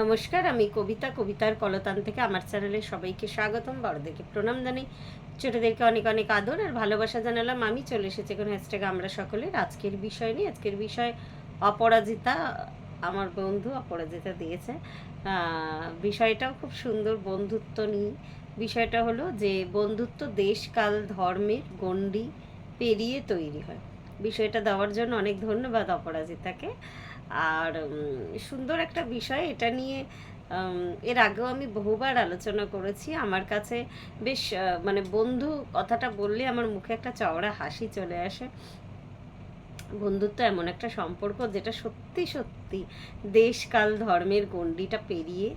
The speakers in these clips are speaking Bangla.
নমস্কার, আমি কবিতা, কবিতার কলতান থেকে আমার চ্যানেলে সবাইকে স্বাগতম। বড়দেরকে প্রণাম জানাই। ছোটদেরকে অনেক অনেক আদর আর ভালোবাসা জানালাম। আমি চলে এসেছি কোনো হ্যাশট্যাগ আমরা সকলের আজকের বিষয় নিয়ে, আজকের বিষয় অপরাজিতা, আমার বন্ধু অপরাজিতা দিয়েছে। বিষয়টাও খুব সুন্দর বন্ধুত্ব নিয়ে। বিষয়টা হলো যে বন্ধুত্ব দেশকাল ধর্মের গণ্ডি পেরিয়ে তৈরি হয়। বিষয়টা দেওয়ার জন্য অনেক ধন্যবাদ অপরাজিতাকে। আর সুন্দর একটা বিষয় এটা নিয়ে এর আগেও আমি বহুবার আলোচনা করেছি। আমার কাছে বেশ মানে বন্ধু কথাটা বললে আমার মুখে একটা চওড়া হাসি চলে আসে। বন্ধুত্ব এমন একটা সম্পর্ক যেটা সত্যি সত্যি দেশ, কাল, ধর্মের গণ্ডিটা পেরিয়ে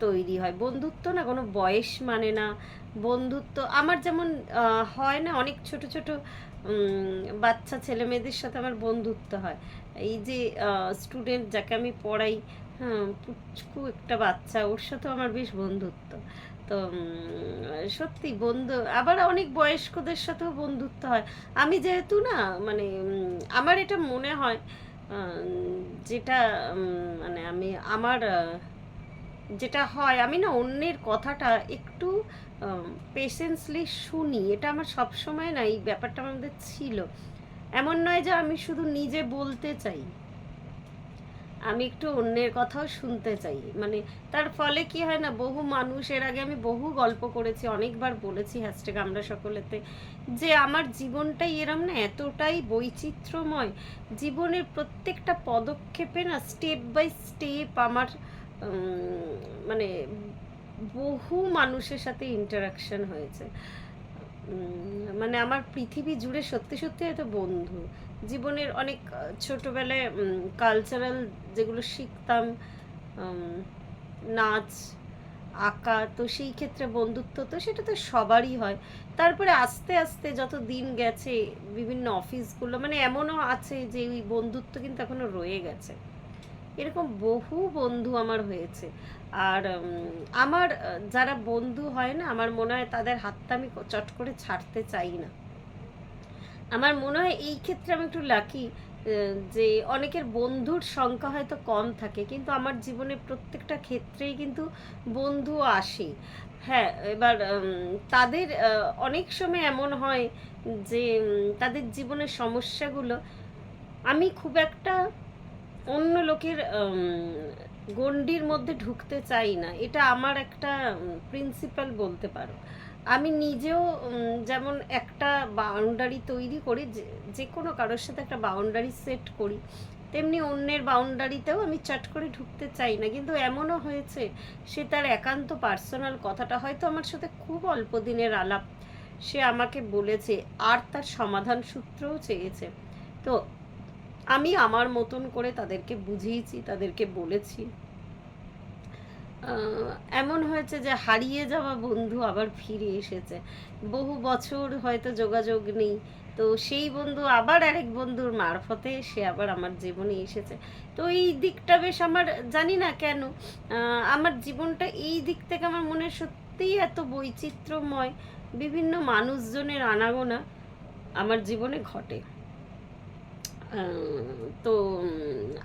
তৈরি হয়। বন্ধুত্ব না কোনো বয়স মানে না। বন্ধুত্ব আমার যেমন হয় না অনেক ছোট ছোট বাচ্চা ছেলে মেয়েদের সাথে আমার বন্ধুত্ব হয়। এই যে স্টুডেন্ট যাকে আমি পড়াই হ্যাঁ পুচকু একটা বাচ্চা, ওর সাথেও আমার বেশ বন্ধুত্ব। তো সত্যি বন্ধু, আবার অনেক বয়স্কদের সাথেও বন্ধুত্ব হয়। আমি যেহেতু না মানে আমার এটা মনে হয় যেটা মানে আমি, আমার যেটা হয়, আমি না অন্যের কথাটা একটু পেশেন্সলি শুনি। এটা আমার সব সময় না এই ব্যাপারটা মধ্যে ছিল। এমন নয় যে আমি শুধু নিজে বলতে চাই। আমি একটু অন্যের কথাও শুনতে চাই। মানে তার ফলে কি হয় না, বহু মানুষ, এর আগে আমি বহু গল্প করেছি, অনেকবার বলেছি হ্যাশট্যাগ আমরা সকলেতে, যে আমার জীবনটাই এরম না, এতটাই বৈচিত্র্যময়। জীবনের প্রত্যেকটা পদক্ষেপে না স্টেপ বাই স্টেপ আমার মানে বহু মানুষের সাথে ইন্টারাকশন হয়েছে। মানে আমার পৃথিবী জুড়ে সত্যি সত্যি হয়তো বন্ধু। জীবনের অনেক ছোটোবেলায় কালচারাল যেগুলো শিখতাম নাচ, আঁকা, তো সেই ক্ষেত্রে বন্ধুত্ব তো সেটা তো সবারই হয়। তারপরে আস্তে আস্তে যত দিন গেছে, বিভিন্ন অফিসগুলো মানে এমনও আছে যে ওই বন্ধুত্ব কিন্তু এখনও রয়ে গেছে। এরকম বহু বন্ধু আমার হয়েছে। আর আমার যারা বন্ধু হয় না, আমার মনে হয় তাদের হাতটা আমি চট করে ছাড়তে চাই না। আমার মনে হয় এই ক্ষেত্রে আমি একটু লাকি যে অনেকের বন্ধুর সংখ্যা হয়তো কম থাকে, কিন্তু আমার জীবনে প্রত্যেকটা ক্ষেত্রেই কিন্তু বন্ধু আসে। হ্যাঁ এবার তাদের অনেক সময় এমন হয় যে তাদের জীবনের সমস্যাগুলো আমি খুব একটা অন্য লোকের গণ্ডির মধ্যে ঢুকতে চাই না। এটা আমার একটা প্রিন্সিপাল বলতে পারো। আমি নিজেও যেমন একটা বাউন্ডারি তৈরি করি, যে কোনো কারোর সাথে একটা বাউন্ডারি সেট করি, তেমনি অন্যের বাউন্ডারিতেও আমি চট করে ঢুকতে চাই না। কিন্তু এমনও হয়েছে, সে তার একান্ত পার্সোনাল কথাটা হয়তো আমার সাথে খুব অল্প দিনের আলাপ, সে আমাকে বলেছে, আর তার সমাধান সূত্রও চেয়েছে। তো আমি আমার মতন করে তাদেরকে বুঝিয়েছি, তাদেরকে বলেছি। এমন হয়েছে যে হারিয়ে যাওয়া বন্ধু আবার ফিরে এসেছে। বহু বছর হয়তো যোগাযোগ নেই, তো সেই বন্ধু আবার আরেক বন্ধুর মারফতে সে আবার আমার জীবনে এসেছে। তো এই দিকটা বেশ আমার, জানি না কেন আমার জীবনটা এই দিক থেকে আমার মনে সত্যিই এত বৈচিত্র্যময়। বিভিন্ন মানুষজনের আনাগোনা আমার জীবনে ঘটে। তো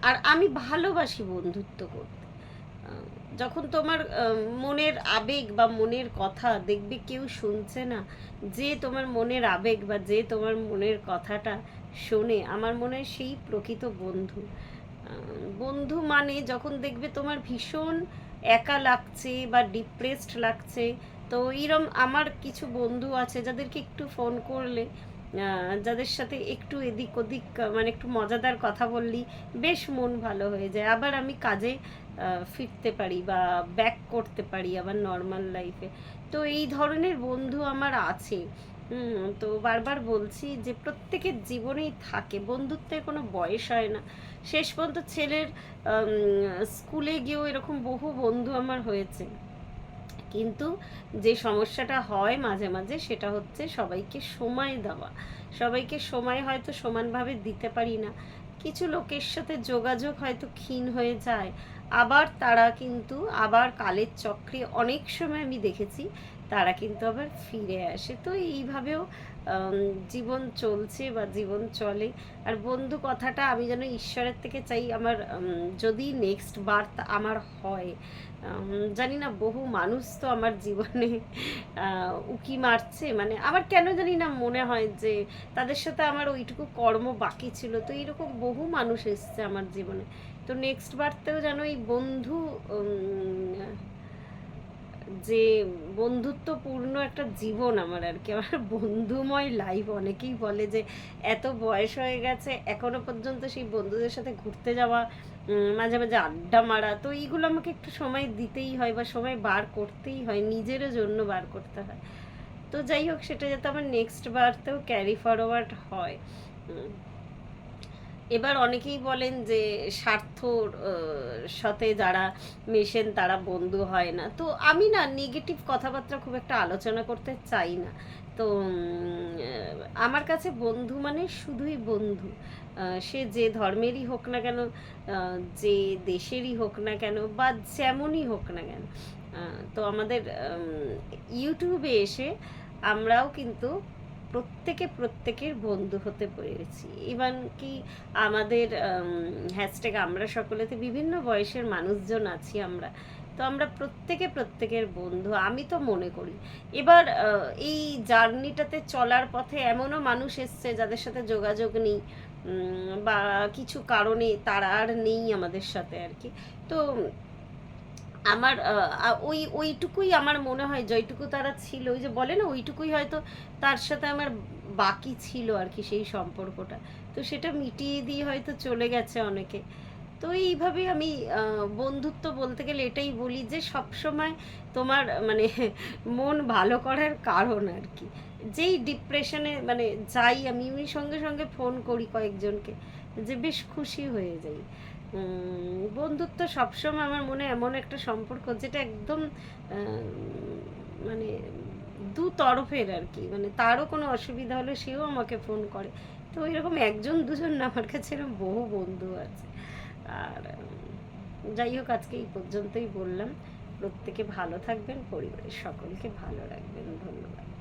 আর আমি ভালোবাসি বন্ধুত্ব করতে। যখন তোমার মনের আবেগ বা মনের কথা দেখবে কেউ শুনছে না, যে তোমার মনের আবেগ বা যে তোমার মনের কথাটা শোনে, আমার মনে হয় সেই প্রকৃত বন্ধু। বন্ধু মানে যখন দেখবে তোমার ভীষণ একা লাগছে বা ডিপ্রেসড লাগছে, তো এইরম আমার কিছু বন্ধু আছে যাদেরকে একটু ফোন করলে যাদের সাথে একটু এদিক ওদিক মানে একটু মজাদার কথা বললি, বেশ মন ভালো হয়ে যায়। আবার আমি কাজে ফিরতে পারি বা ব্যাক করতে পারি আবার নর্মাল লাইফে তো এই ধরনের বন্ধু আমার আছে। তো বারবার বলছি যে প্রত্যেকের জীবনেই থাকে, বন্ধুত্বের কোনো বয়স হয় না। শেষ পর্যন্ত ছেলের স্কুলে গিয়েও এরকম বহু বন্ধু আমার হয়েছে। কিন্তু যে সমস্যাটা হয় মাঝে মাঝে সেটা হচ্ছে সবাইকে সময় দেওয়া। সবাইকে সময় হয়তো সমানভাবে দিতে পারি না। কিছু লোকের সাথে যোগাযোগ হয়তো ক্ষীণ হয়ে যায়। আবার তারা কিন্তু, আবার কালের চক্রে অনেক সময় আমি দেখেছি তারা কিন্তু আবার ফিরে আসে। তো এইভাবেও জীবন চলছে বা জীবন চলে। আর বন্ধু কথাটা আমি যেন ঈশ্বরের থেকে চাই, আমার যদি নেক্সট বার্থ আমার হয় জানি না, বহু মানুষ তো আমার জীবনে উকি মারছে। মানে আমার কেন জানি না মনে হয় যে, তাদের সাথে আমার ওইটুকু কর্ম বাকি ছিল। তো এইরকম বহু মানুষ এসছে আমার জীবনে। তো নেক্সট বার্থেও যেন এই বন্ধু যে বন্ধুত্বপূর্ণ একটা জীবন আমার আর কি। আমার বন্ধুময় লাইফ অনেকেই বলে যে এত বয়স হয়ে গেছে, এখনও পর্যন্ত সেই বন্ধুদের সাথে ঘুরতে যাওয়া মাঝে মাঝে আড্ডা মারা, তো এইগুলো আমাকে একটু সময় দিতেই হয় বা সময় বার করতেই হয়, নিজেরও জন্য বার করতে হয়। তো যাই হোক, সেটা যাতে আমার নেক্সট বারতেও ক্যারি ফরওয়ার্ড হয়। এবার অনেকেই বলেন যে স্বার্থর সাথে যারা মেশেন তারা বন্ধু হয় না। তো আমি না নেগেটিভ কথাবার্তা খুব একটা আলোচনা করতে চাই না। তো আমার কাছে বন্ধু মানে শুধুই বন্ধু। সে যে ধর্মেরই হোক না কেন যে দেশেরই হোক না কেন বা যেমনই হোক না কেন। তো আমাদের ইউটিউবে এসে আমরাও কিন্তু প্রত্যেকে প্রত্যেকের বন্ধু হতে পেরেছি। ইভান কি আমাদের হ্যাশট্যাগ আমরা সকলেতে বিভিন্ন বয়সের মানুষজন আছি আমরা। তো আমরা প্রত্যেকে প্রত্যেকের বন্ধু, আমি তো মনে করি। এবার এই জার্নিটাতে চলার পথে এমনও মানুষ এসছে যাদের সাথে যোগাযোগ নেই বা কিছু কারণে তারা আর নেই আমাদের সাথে আর কি। তো আমার ওই, ওইটুকুই আমার মনে হয় যেটুকু তারা ছিল, ওই যে বলে না, ওইটুকুই হয়তো তার সাথে আমার বাকি ছিল আর কি সেই সম্পর্কটা। তো সেটা মিটিয়ে দিয়ে হয়তো চলে গেছে অনেকে। তো এইভাবে আমি বন্ধুত্ব বলতে গেলে এটাই বলি যে সবসময় তোমার মানে মন ভালো করার কারণ আর কি। যেই ডিপ্রেশনে মানে যাই, আমি সঙ্গে সঙ্গে ফোন করি কয়েকজনকে, যে বেশ খুশি হয়ে যাই। বন্ধুত্ব সবসময় আমার মনে এমন একটা সম্পর্ক যেটা একদম মানে দু তরফের আর কি। মানে তারও কোনো অসুবিধা হলে সেও আমাকে ফোন করে। তো এরকম একজন দুজন না, আমার কাছে এরকম বহু বন্ধু আছে। আর যাই হোক, আজকে এই পর্যন্তই বললাম। প্রত্যেকে ভালো থাকবেন, পরিবারের সকলকে ভালো রাখবেন। ধন্যবাদ।